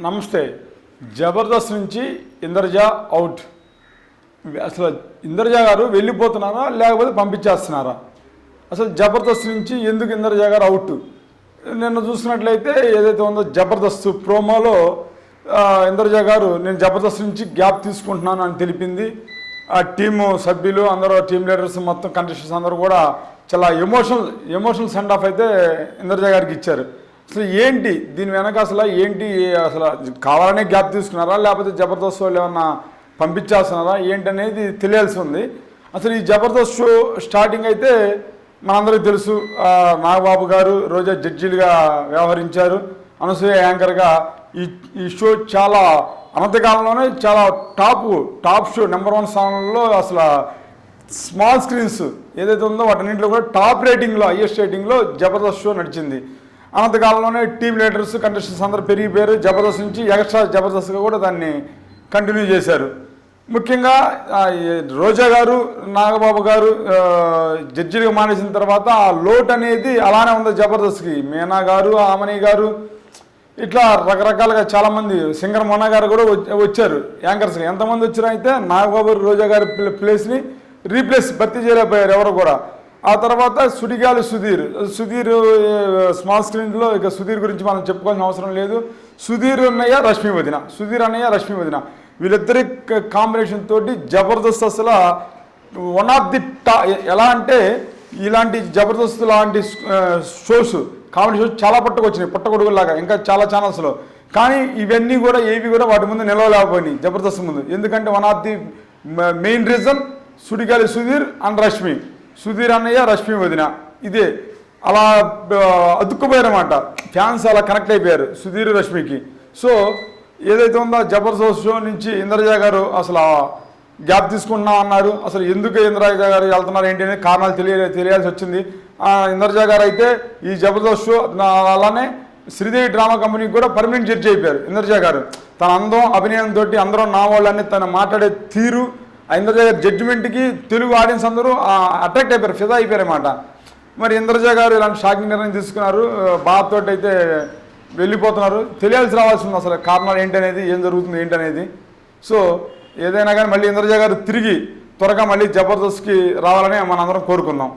నమస్తే. జబర్దస్త్ నుంచి ఇంద్రజా అవుట్. అసలు ఇంద్రజా గారు వెళ్ళిపోతున్నారా లేకపోతే పంపించేస్తున్నారా? అసలు జబర్దస్త్ నుంచి ఎందుకు ఇంద్రజా గారు అవుట్? నిన్న చూసినట్లయితే ఏదైతే ఉందో జబర్దస్త్ ప్రోమోలో ఆ, ఇంద్రజా గారు నేను జబర్దస్త్ నుంచి గ్యాప్ తీసుకుంటున్నాను అని తెలిపింది. ఆ టీము సభ్యులు అందరూ టీమ్ లీడర్స్ మొత్తం కంటెస్టెంట్స్ అందరూ కూడా చాలా ఎమోషనల్ ఎమోషనల్ సెండ్ ఆఫ్ అయితే ఇంద్రజా గారికి ఇచ్చారు. అసలు ఏంటి? దీని వెనక అసలు ఏంటి? అసలు కావాలనే గ్యాప్ తీసుకున్నారా? లేకపోతే జబర్దస్త్ వాళ్ళు ఏమన్నా పంపించేస్తున్నారా ఏంటి అనేది తెలియాల్సి ఉంది. అసలు ఈ జబర్దస్త్ షో స్టార్టింగ్ అయితే మనందరికీ తెలుసు. నాగబాబు గారు రోజా జడ్జీలుగా వ్యవహరించారు. అనసూయ యాంకర్గా ఈ ఈ షో చాలా అనంతకాలంలోనే చాలా top top show number one స్థానంలో అసలు స్మాల్ స్క్రీన్స్ ఏదైతే ఉందో వాటన్నింటిలో కూడా టాప్ రేటింగ్లో హైయెస్ట్ రేటింగ్లో జబర్దస్త్ షో నడిచింది. అనంతకాలంలోనే టీమ్ లీడర్స్ కంటెస్టెంట్స్ అందరూ పెరిగిపోయారు. జబర్దస్త్ నుంచి ఎక్స్ట్రా జబర్దస్త్గా కూడా దాన్ని కంటిన్యూ చేశారు. ముఖ్యంగా రోజా గారు నాగబాబు గారు జడ్జిలుగా మానేసిన తర్వాత ఆ లోట్ అనేది అలానే ఉంది జబర్దస్త్కి. మీనా గారు ఆమని గారు ఇట్లా రకరకాలుగా చాలామంది సింగర్ మొన్న గారు కూడా వచ్చారు. యాంకర్స్గా ఎంతమంది వచ్చారు అయితే నాగబాబు రోజా గారి ప్లే- ప్లేస్ని రీప్లేస్ భర్తీ చేయలేకపోయారు ఎవరు కూడా. ఆ తర్వాత సుడిగాలి సుధీర్. సుధీర్ స్మాల్ స్క్రీన్లో ఇక సుధీర్ గురించి మనం చెప్పుకోవాల్సిన అవసరం లేదు. సుధీర్ అన్నయ్య రష్మి వదిన. సుధీర్ అన్నయ్య రష్మి వదిన. వీళ్ళిద్దరి కాంబినేషన్ తోటి జబర్దస్త్ అసలు వన్ ఆఫ్ ది టా ఎలా అంటే ఇలాంటి జబర్దస్త్ లాంటి షోస్ కామెడీ షోస్ చాలా పట్టుకొచ్చినాయి. పుట్టగొడుగులాగా ఇంకా చాలా ఛానల్స్లో కానీ ఇవన్నీ కూడా ఏవి కూడా వాటి ముందు నిలవలేకపోయినాయి. జబర్దస్త్ ముందు. ఎందుకంటే one of the main reason Sudigali Sudheer and Rashmi. Sudheer అన్నయ్య రష్మి వదిన. ఇదే. అలా అతుక్కుపోయారన్నమాట. ఫ్యాన్స్ అలా కనెక్ట్ అయిపోయారు సుధీర్ రష్మికి. సో ఏదైతే ఉందో జబర్దస్త్ షో నుంచి ఇంద్రజా గారు అసలు గ్యాప్ తీసుకుంటున్నాం అన్నారు. అసలు ఎందుకు ఇంద్రజా గారు వెళ్తున్నారు ఏంటి అనేది కారణాలు తెలియ తెలియాల్సి వచ్చింది. ఇంద్రజా గారు అయితే ఈ జబర్దస్త్ షో అలానే శ్రీదేవి డ్రామా కంపెనీకి కూడా పర్మనెంట్ జడ్జి అయిపోయారు ఇంద్రజా గారు. తన అందం అభినయంతో అందరం నా వాళ్ళని తను మాట్లాడే తీరు ఇంద్రజ గారి జడ్జిమెంట్కి తెలుగు ఆడియన్స్ అందరూ అట్రాక్ట్ అయిపోయారు ఫిదా అయిపోయారు అన్నమాట మరి ఇంద్రజ గారు ఇలాంటి షాకింగ్ నిర్ణయం తీసుకున్నారు బాధతో అయితే వెళ్ళిపోతున్నారు. తెలియాల్సి రావాల్సింది అసలు కారణాలు ఏంటనేది ఏం జరుగుతుంది ఏంటనేది. సో ఏదైనా కానీ మళ్ళీ ఇంద్రజ గారు తిరిగి త్వరగా మళ్ళీ జబర్దస్త్కి రావాలని మనందరం కోరుకుందాం.